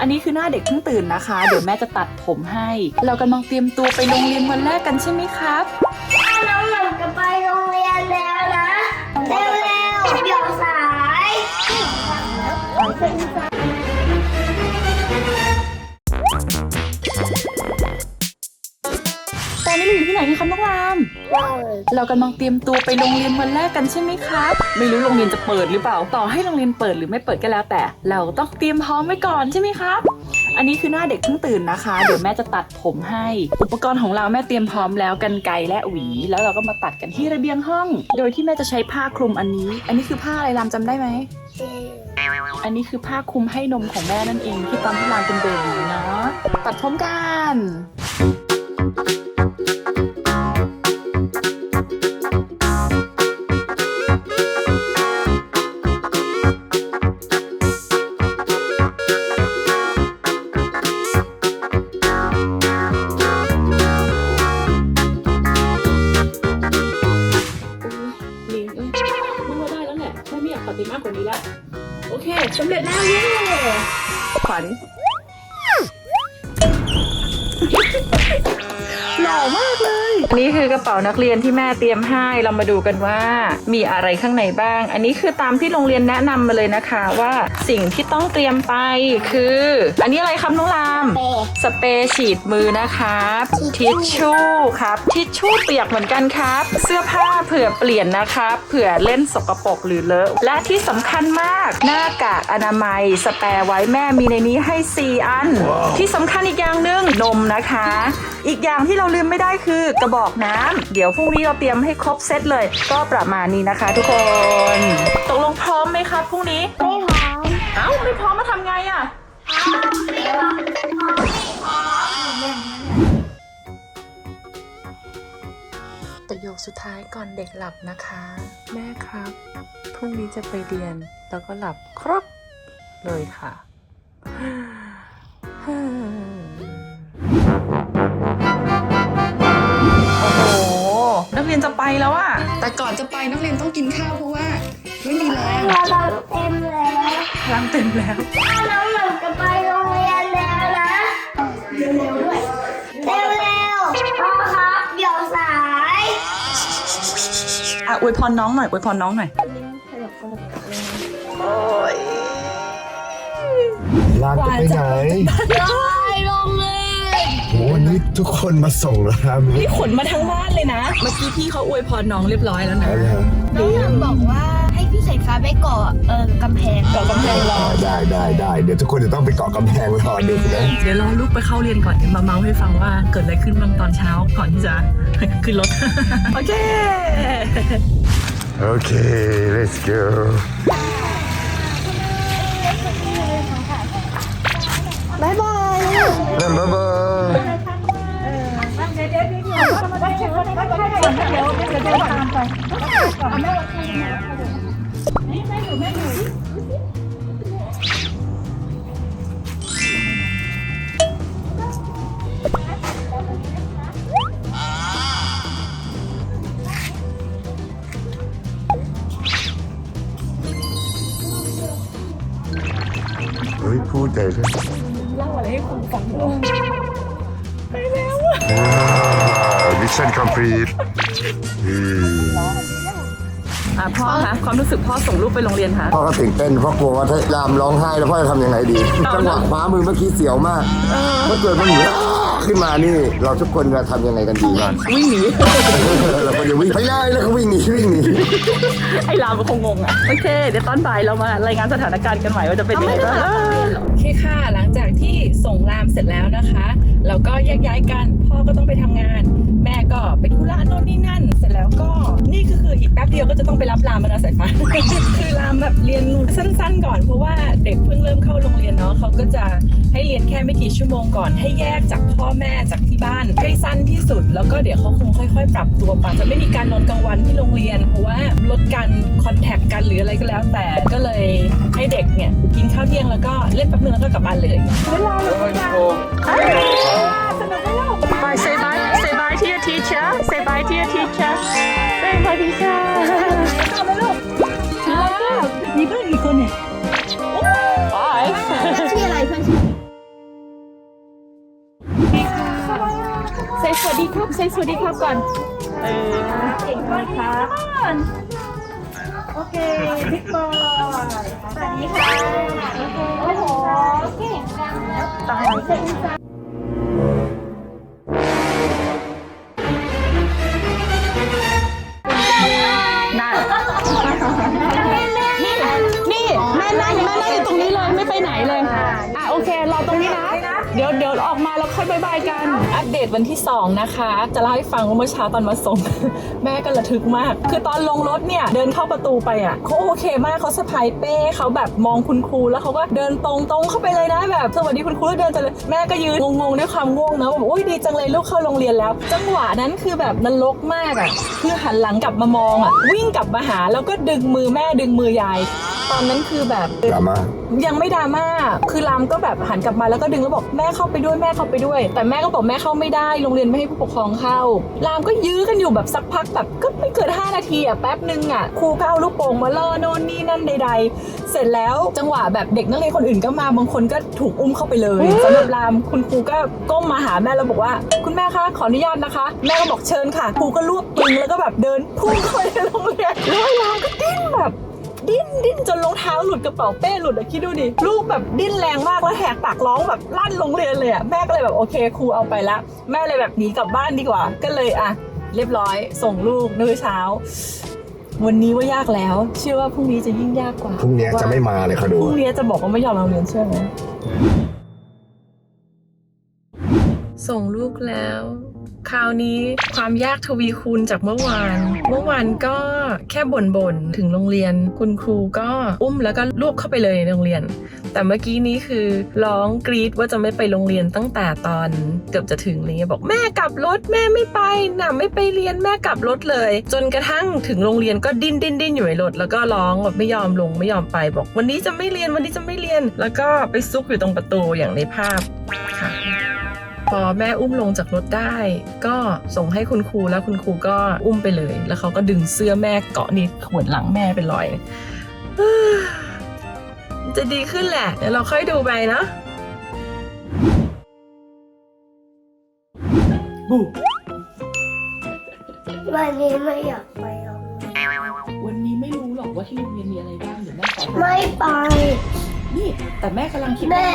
อันนี้คือหน้าเด็กเพิ่งตื่นนะคะ เดี๋ยวแม่จะตัดผมให้ เรากำลังเตรียมตัวไปโรงเรียนวันแรกกันใช่ไหมครับ น้องหนูจะไปโรงเรียนแล้วนะ เร็วๆเดี๋ยวสายตอนนี้เราอยู่ที่ ไหนกันครับน้องราม เรากำลังเตรียมตัวไปโรงเรียนวันแรกกันใช่ไหมครับ ไม่รู้โรงเรียนจะเปิดหรือเปล่า ต่อให้โรงเรียนเปิดหรือไม่เปิดก็แล้วแต่ เราต้องเตรียมพร้อมไว้ก่อนใช่ไหมครับ อันนี้คือหน้าเด็กเพิ่งตื่นนะคะ เดี๋ยวแม่จะตัดผมให้ อุปกรณ์ของเราแม่เตรียมพร้อมแล้วกันไกรและหวี แล้วเราก็มาตัดกันที่ระเบียงห้อง โดยที่แม่จะใช้ผ้าคลุมอันนี้ อันนี้คือผ้าอะไรรามจำได้ไหมอันนี้คือผ้าคลุมให้นมของแม่นั่นเองที่ตอนที่รามเป็นเบบีเนาะตัดพร้อมกันลิง นักเรียนที่แม่เตรียมให้ เรามาดูกันว่ามีอะไรข้างในบ้าง อันนี้คือตามที่โรงเรียนแนะนำมาเลยนะคะว่าสิ่งที่ต้องเตรียมไปคือ อันนี้อะไรครับน้องราม สเปรย์ฉีดมือนะครับทิชชู่ครับทิชชู่เปียกเหมือนกันครับ เสื้อผ้าเผื่อเปลี่ยนนะครับเผื่อเล่นสกปรกหรือเลอะและที่สำคัญมากหน้ากากอนามัย สแปรไว้แม่มีในนี้ให้ 4 อัน ที่สำคัญอีกอย่างหนึ่งนมนะคะ อีกอย่างที่เราลืมไม่ได้คือกระบอกน้ำเดี๋ยวพรุ่งนี้เราเตรียมให้ครบเซตเลย ก็ประมาณนี้นะคะทุกคน ตกลงพร้อมไหมครับพรุ่งนี้ ไม่พร้อมเอ้าไม่พร้อมมาทำไงอะประโยคสุดท้ายก่อนเด็กหลับนะคะ แม่ครับ พรุ่งนี้จะไปเรียน แล้วก็หลับครบเลยค่ะ ยนจะไปแล้วอะแต่ก่อนจะไปนักเรียนต้องกินข้าวเพราะว่าไม่มีแรงเราเราเต็มแล้วพลังเต็มแล้วน้องหนูจะไปโรงเรียนแล้วนะเร็วๆด้วยเร็วๆพ่อครับเดี๋ยวสายอะอวยพรน้องหน่อยอวยพรน้องหน่อยโอ้ยลานจะไปไหน วันนี้ทุกคนมาส่งแล้วครับนี่ขนมาทั้งบ้านเลยนะ เมื่อกี้พี่เขาอวยพรน้องเรียบร้อยแล้วนะได้ครับน้องยังบอกว่าให้พี่สายฟ้าไปเกาะเออกำแพงเกาะกำแพงรอได้ได้ได้เดี๋ยวทุกคนจะต้องไปเกาะกำแพงรอดูนะเดี๋ยวรอลูกไปเข้าเรียนก่อนเดี๋ยวมาเมาให้ฟังว่าเกิดอะไรขึ้นบ้างตอนเช้าก่อนที่จะขึ้นรถโอเคโอเค let's go บายบายนั่นบ๊าย บายเฮ้ยพูดใหญ่เลยเล่าอะไรให้คุณฟังหรอไปแล้วมิชชั่นคอมพลีท อะพ่อคะความรู้สึกพ่อส่งลูกไปโรงเรียนคะ พ่อก็ตื่นเต้นเพราะกลัวว่าถ้ายามร้องไห้แล้วพ่อจะทำยังไงดีจังหวะคว้ามือเมื่อกี้เสียวมากเมื่อเกิดมันเหมือนขึ้นมานี่ เราทุกคนจะทำยังไงกันดีบ้างวิ่งหนี เราก็จะวิ่งไปเลยแล้วก็วิ่งหนีวิ่งหนีไอ้รามก็คงงงอะ โอเค เดี๋ยวตอนบ่ายเรามารายงานสถานการณ์กันใหม่ว่าจะเป็นยังไงบ้าง โอเคค่ะ หลังจากที่ ส่งรามเสร็จแล้วนะคะเราก็แยกย้ายกัน พ่อก็ต้องไปทำงาน แม่ก็ไปธุระโน่นนี่นั่น เสร็จแล้วก็นี่ก็คืออีกแป๊บเดียวก็จะต้องไปรับรามแล้วสายฟ้าคือรามแบบเรียนสั้น ๆ ก่อนเพราะว่าเด็กเพิ่งเริ่มเข้าโรงเรียนเนาะเขาก็จะให้เรียนแค่ไม่กี่ชั่วโมงก่อนให้แยกจากพ่อแม่จากที่บ้านให้สั้นที่สุด แล้วก็เดี๋ยวเขาคงค่อย ๆ ปรับตัวไปจะไม่มีการนอนกลางวันที่โรงเรียน เพราะว่าลดการคอนแทคกันหรืออะไรก็แล้ว แต่ก็เลยให้เด็กเนี่ยกินข้าวเที่ยงแล้วก็เล่นแป๊บนึงแล้วก็กลับบ้านเลยเวลาเลยสนุกไหมลูก Bye, say bye, say bye to your teacher. Say bye to your teacher. Say bye, teacher. สนุกไหมลูกมีเพื่อนกี่คนเนี่ย Bye. ชื่ออะไรเพื่อนชื่อ Say สวัสดีครับ Say สวัสดีครับก่อน เออเก่งมากครับโอเค บิ๊กบอยสวัสดีค่ะ แล้ แล้วค่อยบายบายกัน อัปเดตวันที่ 2 นะคะ จะเล่าให้ฟังว่าเมื่อเช้าตอนมาส่ง แม่ก็ระทึกมาก คือตอนลงรถเนี่ย เดินเข้าประตูไปอะเขาโอเคมากเขาสะพายเป้เขาแบบมองคุณครูแล้วเขาก็เดินตรงตรงๆเข้าไปเลยนะแบบสวัสดีคุณครูแล้วเดินจะเลยแม่ก็ยืนงงๆด้วยความง่วงนะว่าแบบโอ้ยดีจังเลยลูกเข้าโรงเรียนแล้ว จังหวะนั้นคือแบบนรกมากอะคือหันหลังกลับมามองอะวิ่งกลับมาหาแล้วก็ดึงมือแม่ดึงมือยาย ตอนนั้นคือแบบ ดราม่า ยังไม่ดราม่าคือรามก็แบบหันกลับมาแล้วก็ดึงแล้วบอกแม่เข้าไปด้วยแม่เข้าไปด้วย แต่แม่ก็บอกแม่เข้าไม่ได้โรงเรียนไม่ให้ผู้ปกครองเข้ารามก็ยื้อกันอยู่แบบสักพักแบบก็ไม่เกิน5นาทีอะแป๊บนึงอะครูก็เอาลูกโป่งมาล่อโน่นนี่นั่นใด ๆ เสร็จแล้วจังหวะแบบเด็กนักเรียนคนอื่นก็มาบางคนก็ถูกอุ้มเข้าไปเลยสำหรับรามคุณครูก็ก้มมาหาแม่แล้วบอกว่า คุณแม่คะขออนุญาตนะคะ แม่ก็บอกเชิญค่ะครูก็รวบตึงแล้วก็แบบเดินพุ่งเข้าไปในโรงเรียนแล้วรามก็ดิ้นแบบ ดิ้นดิ้นจนรองเท้าหลุดกระเป๋าเป้หลุดอะคิดดูดิลูกแบบดิ้นแรงมากแล้วแหกปากร้องแบบลั่นโรงเรียนเลยอะแม่ก็เลยแบบโอเคครูเอาไปละแม่เลยแบบหนีกลับบ้านดีกว่า ก็เลยอะเรียบร้อย ส่งลูกมื้อเช้า วันนี้ว่ายากแล้ว เชื่อว่าพรุ่งนี้จะยิ่งยากกว่าพรุ่งนี้จะไม่มาเลยเขาดูพรุ่งนี้จะบอกว่าไม่ยอมมาโรงเรียนเชื่อไหมส่งลูกแล้ว คราวนี้ความยากทวีคูณจากเมื่อวาน เมื่อวานก็แค่บ่นๆถึงโรงเรียน คุณครูก็อุ้มแล้วก็ลูกเข้าไปเลยในโรงเรียน แต่เมื่อกี้นี้คือร้องกรีดว่าจะไม่ไปโรงเรียนตั้งแต่ตอนเกือบจะถึงเลยบอกแม่กลับรถแม่ไม่ไปน่ะไม่ไปเรียนแม่กลับรถเลย จนกระทั่งถึงโรงเรียนก็ดิ้นดิ้นดิ้นอยู่ในรถแล้วก็ร้องแบบไม่ยอมลงไม่ยอมไปบอก วันนี้จะไม่เรียนวันนี้จะไม่เรียน แล้วก็ไปซุกอยู่ตรงประตูอย่างในภาพค่ะ พอแม่อุ้มลงจากรถได้ ก็ส่งให้คุณครูแล้วคุณครูก็อุ้มไปเลย แล้วเขาก็ดึงเสื้อแม่เกาะนิดขวนหลังแม่เป็นรอย จะดีขึ้นแหละ เดี๋ยวเราค่อยดูไปเนาะวันนี้ไม่อยากไปโรงเรียนวันนี้ไม่รู้หรอกว่าที่โรงเรียนมีอะไรบ้างเดี๋ยวแม่ขอไม่ไป นี่แต่แม่กำลังคิดแม่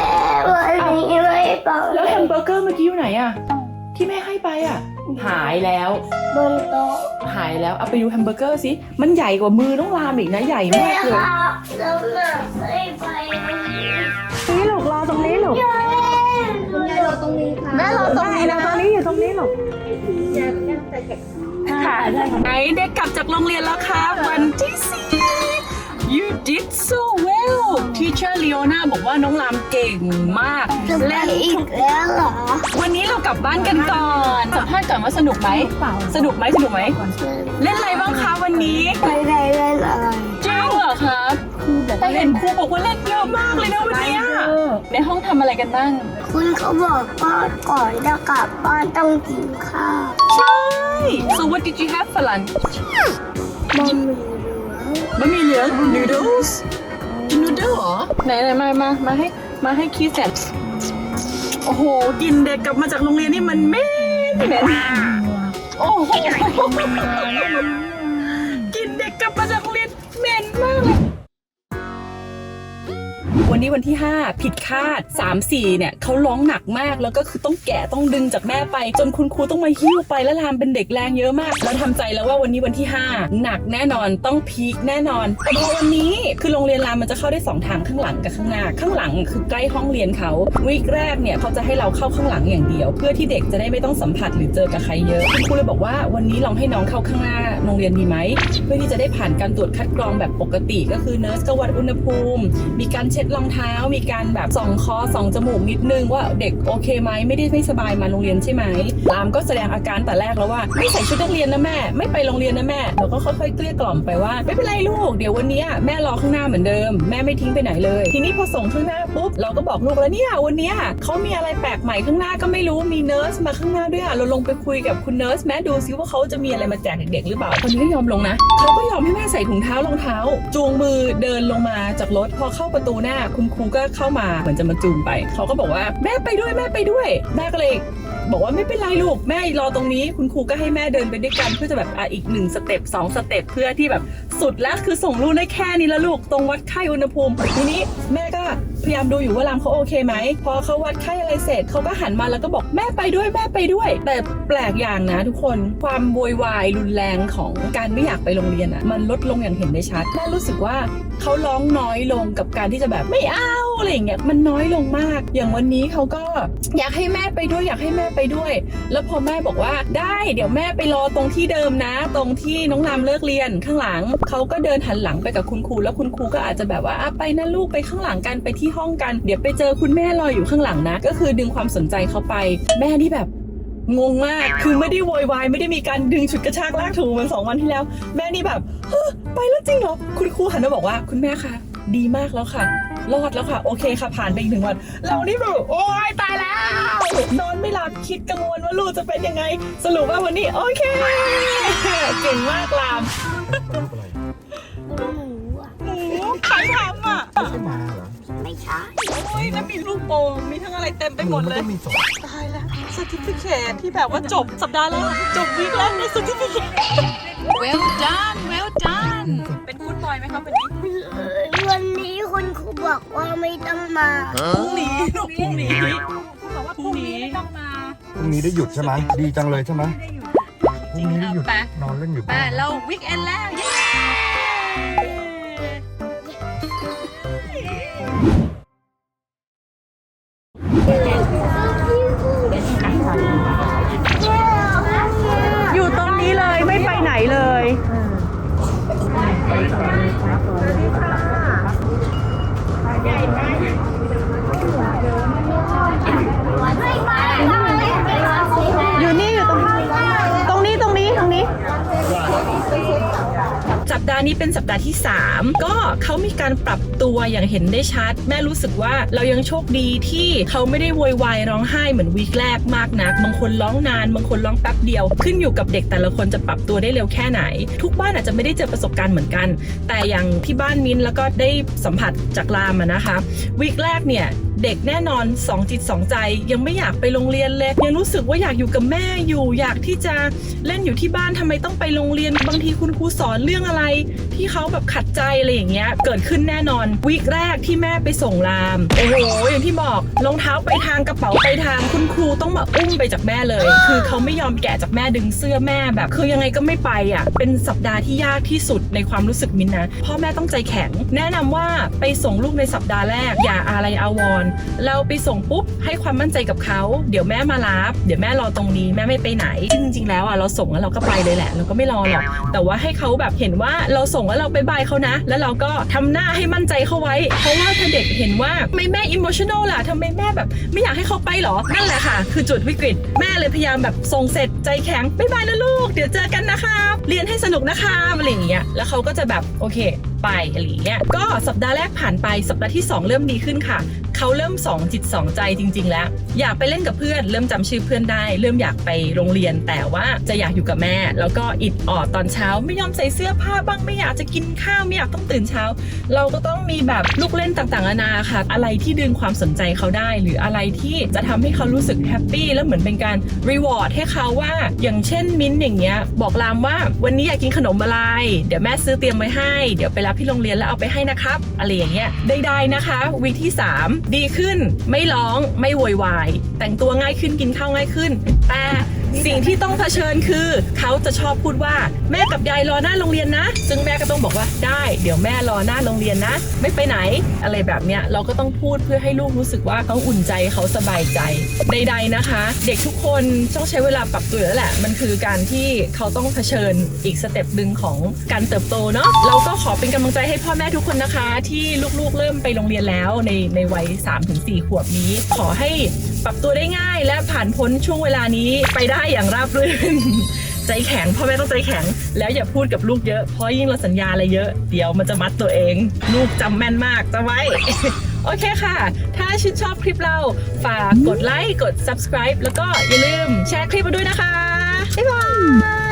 วันนี้ไม่ไปแล้วแฮมเบอร์เกอร์เมื่อกี้อยู่ไหนอะที่แม่ให้ไปอะหายแล้ว บนโต๊ะหายแล้วเอาไปดูแฮมเบอร์เกอร์สิมันใหญ่กว่ามือต้องรามอีกนะใหญ่แม่มากเลยครับแล้วแม่ไม่ไปโรงเรียนนี่ลูกรอตรงนี้ลูกแม่รอตรงนี้ค่ะแม่รอตรงนี้นะตรงนี้อยู่ตรงนี้ลูกค่ะไหนเด็กกลับจากโรงเรียนแล้ว ว่าน้องรามเก่งมากจะไปเล่นอีกแล้วเหรอ วันนี้เรากลับบ้านกันก่อนสัมภาษณ์ก่อนว่าสนุกไหมสนุกไหมสนุกไหมเล่นอะไรบ้างคะวันนี้ไม่ได้เล่นอะไรจริงเหรอครับแต่เห็นครูบอกว่าเล่นเยอะมากเลยนะวันเนี้ยในห้องทำอะไรกันบ้างคุณเขาบอกว่าก่อนจะกลับบ้านต้องกินข้าวใช่ so what did you have for lunch บะหมี่เหลืองบะหมี่เหลือง noodles กิน noodle เหรอ ไหนไหนมามามาให้มาให้คีแสบโอ้โหกินเด็กกลับมาจากโรงเรียนนี่มันเหม็นเหม็นโอ้โหกินเด็กกลับมาจากโรงเรียนเหม็นมากเลย วันนี้วันที่ 5 ผิดคาด 3 4 เนี่ยเขาร้องหนักมากแล้วก็คือต้องแกะต้องดึงจากแม่ไป จนคุณครูต้องมาหิ้วไปแล้วรามเป็นเด็กแรงเยอะมาก เราทำใจแล้วว่าวันนี้วันที่ 5 หนักแน่นอนต้องพีคแน่นอน แต่พอวันนี้คือโรงเรียนรามมันจะเข้าได้ 2 ทางข้างหลังกับข้างหน้า ข้างหลังคือใกล้ห้องเรียนเขาวีคแรกเนี่ยเขาจะให้เราเข้าข้างหลังอย่างเดียว เพื่อที่เด็กจะได้ไม่ต้องสัมผัสหรือเจอกับใครเยอะคุณครูเลยบอกว่าวันนี้ลองให้น้องเข้าข้างหน้าโรงเรียนดีไหมเพื่อที่จะได้ผ่านการตรวจคัดกรองแบบปกติ ก็คือเนิร์สก็วัดอุณหภูมิ มีการเช็ดรองเท้ามีการแบบส่องคอส่องจมูกนิดนึงว่าเด็กโอเคไหมไม่ได้ไม่สบายมาโรงเรียนใช่ไหมรามก็แสดงอาการแต่แรกแล้วว่า ไม่ใส่ชุดนักเรียนนะแม่ ไม่ไปโรงเรียนนะแม่เราก็ค่อยๆเกลี้ยกล่อมไปว่าไม่เป็นไรลูกเดี๋ยววันนี้แม่รอข้างหน้าเหมือนเดิม แม่ไม่ทิ้งไปไหนเลย ทีนี้พอส่งข้างหน้าปุ๊บเราก็บอกลูกแล้วเนี่ยวันนี้เขามีอะไรแปลกใหม่ข้างหน้าก็ไม่รู้มีเนิร์สมาข้างหน้าด้วยเราลงไปคุยกับคุณเนิร์สแม่ดูซิว่าเขาจะมีอะไรมาแจกเด็กๆหรือเปล่าคนนี้ก็ยอมลงนะเขาก็ยอมให้แม่ใส่ถุงเท้ารองเท้า จูงมือเดินลงมาจากรถพอเข้าประตูหน้าคุณครูก็เข้ามาเหมือนจะมาจูงไป เขาก็บอกว่าแม่ไปด้วยแม่ไปด้วย แม่ก็เลยบอกว่าไม่เป็นไรลูกแม่รอตรงนี้คุณครูก็ให้แม่เดินไปด้วยกันเพื่อจะแบบอะอีกหนึ่งสเต็ปสองสเต็ปเพื่อที่แบบสุดแล้วคือส่งลูกได้แค่นี้แล้วลูกตรงวัดไข้อุณหภูมิทีนี้แม่ก็ พยายามดูอยู่ว่าลามเขาโอเคไหม พอเขาวัดไข้อะไรเสร็จเขาก็หันมาแล้วก็บอกแม่ไปด้วยแม่ไปด้วย แต่แปลกอย่างนะทุกคนความโวยวายรุนแรงของการไม่อยากไปโรงเรียนอะมันลดลงอย่างเห็นได้ชัดแม่รู้สึกว่าเขาร้องน้อยลงกับการที่จะแบบไม่เอา อะไรอย่างเงี้ยมันน้อยลงมาก อย่างวันนี้เขาก็อยากให้แม่ไปด้วยอยากให้แม่ไปด้วย แล้วพอแม่บอกว่าได้เดี๋ยวแม่ไปรอตรงที่เดิมนะ ตรงที่น้องรามเลิกเรียนข้างหลังเขาก็เดินหันหลังไปกับคุณครู แล้วคุณครูก็อาจจะแบบว่าอะไปนะลูกไปข้างหลังกันไปที่ห้องกัน เดี๋ยวไปเจอคุณแม่รออยู่ข้างหลังนะ ก็คือดึงความสนใจเขาไป แม่นี่แบบงงมาก คือไม่ได้โวยวายไม่ได้มีการดึงฉุดกระชากลากถูเหมือนสองวันที่แล้ว แม่นี่แบบเฮ้อไปแล้วจริงเหรอ คุณครูหันมาบอกว่าคุณแม่คะดีมากแล้วค่ะ รอดแล้วค่ะ โอเคค่ะ ผ่านไปอีกหนึ่งวัน เรานี่แบบโอ๊ยตายแล้ว นอนไม่หลับคิดกังวลว่าลูกจะเป็นยังไง สรุปว่าวันนี้ โอเค เก่งมากลามหนูอะหนูใครทำอะไม่ใช่มาเหรอไม่ใช่โอ้ยแล้วมีลูกโป่งมีทั้งอะไรเต็มไปหมดเลยนก็มีสองตายแล้วสติฟิเคทที่แบบว่าจบสัปดาห์แรกจบวีคแรกในสติฟิเคท well done well done เป็นกูดบอยไหมคะวันนี้เอ่อวันนี้คุณครูบอก ว่าไม่ต้องมาพรุ่งนี้ลูกพรุ่งนี้บอกว่าพรุ่งนี้ไม่ต้องมาพรุ่งนี้ได้หยุดใช่ไหมดีจังเลยใช่ไหมพรุ่งนี้ได้หยุดไปนอนเล่นอยู่ไปบ้าน เราวีคเอนแล้วเย้อยู่ สัปดาห์ที่ 3 ก็เขามีการปรับตัวอย่างเห็นได้ชัด แม่รู้สึกว่าเรายังโชคดีที่เขาไม่ได้โวยวายร้องไห้เหมือนวีคแรกมากนัก บางคนร้องนาน บางคนร้องแป๊บเดียว ขึ้นอยู่กับเด็กแต่ละคนจะปรับตัวได้เร็วแค่ไหน ทุกบ้านอาจจะไม่ได้เจอประสบการณ์เหมือนกัน แต่อย่างที่บ้านมินแล้วก็ได้สัมผัสจากรามะนะคะวีคแรกเนี่ย เด็กแน่นอนสองจิตสองใจ ยังไม่อยากไปโรงเรียนเลยยังรู้สึกว่าอยากอยู่กับแม่อยู่อยากที่จะเล่นอยู่ที่บ้านทำไมต้องไปโรงเรียน บางทีคุณครูสอนเรื่องอะไร ที่เขาแบบขัดใจอะไรอย่างเงี้ยเกิดขึ้นแน่นอนวีคแรกที่แม่ไปส่งรามโอ้โหอย่างที่บอกรองเท้าไปทางกระเป๋าไปทางคุณครูต้องมาอุ้มไปจากแม่เลย คือเขาไม่ยอมแกะจากแม่ดึงเสื้อแม่แบบ คือยังไงก็ไม่ไปอะเป็นสัปดาห์ที่ยากที่สุดในความรู้สึกมินนะพ่อแม่ต้องใจแข็ง แนะนำว่าไปส่งลูกในสัปดาห์แรกอย่าอะไรอาวรเราไปส่งปุ๊บให้ความมั่นใจกับเขา เดี๋ยวแม่มารับ เดี๋ยวแม่รอตรงนี้แม่ไม่ไปไหนซึ่งจริงๆแล้วอะเราส่งแล้วเราก็ไปเลยแหละ เราก็ไม่รอหรอกแต่ว่าให้เขาแบบเห็นว่าเราส่งแล้วเราไปบายเขานะ แล้วเราก็ทำหน้าให้มั่นใจเขาไว้ เพราะว่าถ้าเด็กเห็นว่าทำไมแม่อิ o มชัน a l ล่ะทำไมแม่แบบ ไม่อยากให้เขาไปหรอนั่นแหละค่ะ คือจุดวิกฤต แม่เลยพยายามแบบส่งเสร็จใจแข็งบายบายนะลูก เดี๋ยวเจอกันนะครับเรียนให้สนุกนะครับอะไรอย่างเงี้ยแล้วเขาก็จะแบบโอเคไปอะไรอย่างเงี้ยก็สัปดาห์แรกผ่านไปสัปดาห์ที่ 2 เริ่มดีขึ้นค่ะ เขาเริ่มสองจิตสองใจจริง ๆ แล้ว อยากไปเล่นกับเพื่อน เริ่มจำชื่อเพื่อนได้ เริ่มอยากไปโรงเรียน แต่ว่าจะอยากอยู่กับแม่ แล้วก็อิดออดตอนเช้า ไม่ยอมใส่เสื้อผ้าบ้างไม่อยากจะกินข้าวไม่อยากต้องตื่นเช้า เราก็ต้องมีแบบลูกเล่นต่างๆนานาค่ะ อะไรที่ดึงความสนใจเขาได้ หรืออะไรที่จะทำให้เขารู้สึกแฮปปี้แล้วเหมือนเป็นการรีวอร์ดให้เขาว่า อย่างเช่นมิ้นอย่างเงี้ยบอกลามว่าวันนี้อยากกินขนมอะไรเดี๋ยวแม่ซื้อเตรียมไว้ให้ เดี๋ยวไปรับที่โรงเรียนแล้วเอาไปให้นะครับอะไรอย่างเงี้ยใดๆนะคะวีคที่ 3ดีขึ้นไม่ร้องไม่โวยวายแต่งตัวง่ายขึ้นกินข้าวง่ายขึ้น แต่ สิ่งที่ต้องเผชิญคือเขาจะชอบพูดว่าแม่กับยายรอหน้าโรงเรียนนะ ซึ่งแม่ก็ต้องบอกว่าได้ เดี๋ยวแม่รอหน้าโรงเรียนนะ ไม่ไปไหน อะไรแบบเนี้ยเราก็ต้องพูดเพื่อให้ลูกรู้สึกว่าเขาอุ่นใจเขาสบายใจใด ๆนะคะ เด็กทุกคนต้องใช้เวลาปรับตัวแล้วแหละ มันคือการที่เขาต้องเผชิญอีกสเต็ปหนึ่งของการเติบโตเนาะเราก็ขอเป็นกำลังใจให้พ่อแม่ทุกคนนะคะ ที่ลูกๆเริ่มไปโรงเรียนแล้วในในวัย 3-4 ขวบนี้ ขอให้ ปรับตัวได้ง่ายและผ่านพ้นช่วงเวลานี้ไปได้อย่างราบรื่น ใจแข็งพ่อแม่ต้องใจแข็ง แล้วอย่าพูดกับลูกเยอะเพราะยิ่งเราสัญญาอะไรเยอะ เดี๋ยวมันจะมัดตัวเอง ลูกจำแม่นมากจะไว้ โอเคค่ะ ถ้าชื่นชอบคลิปเราฝากกดไลค์กด subscribe แล้วก็อย่าลืมแชร์คลิปมาด้วยนะคะบ๊ายบาย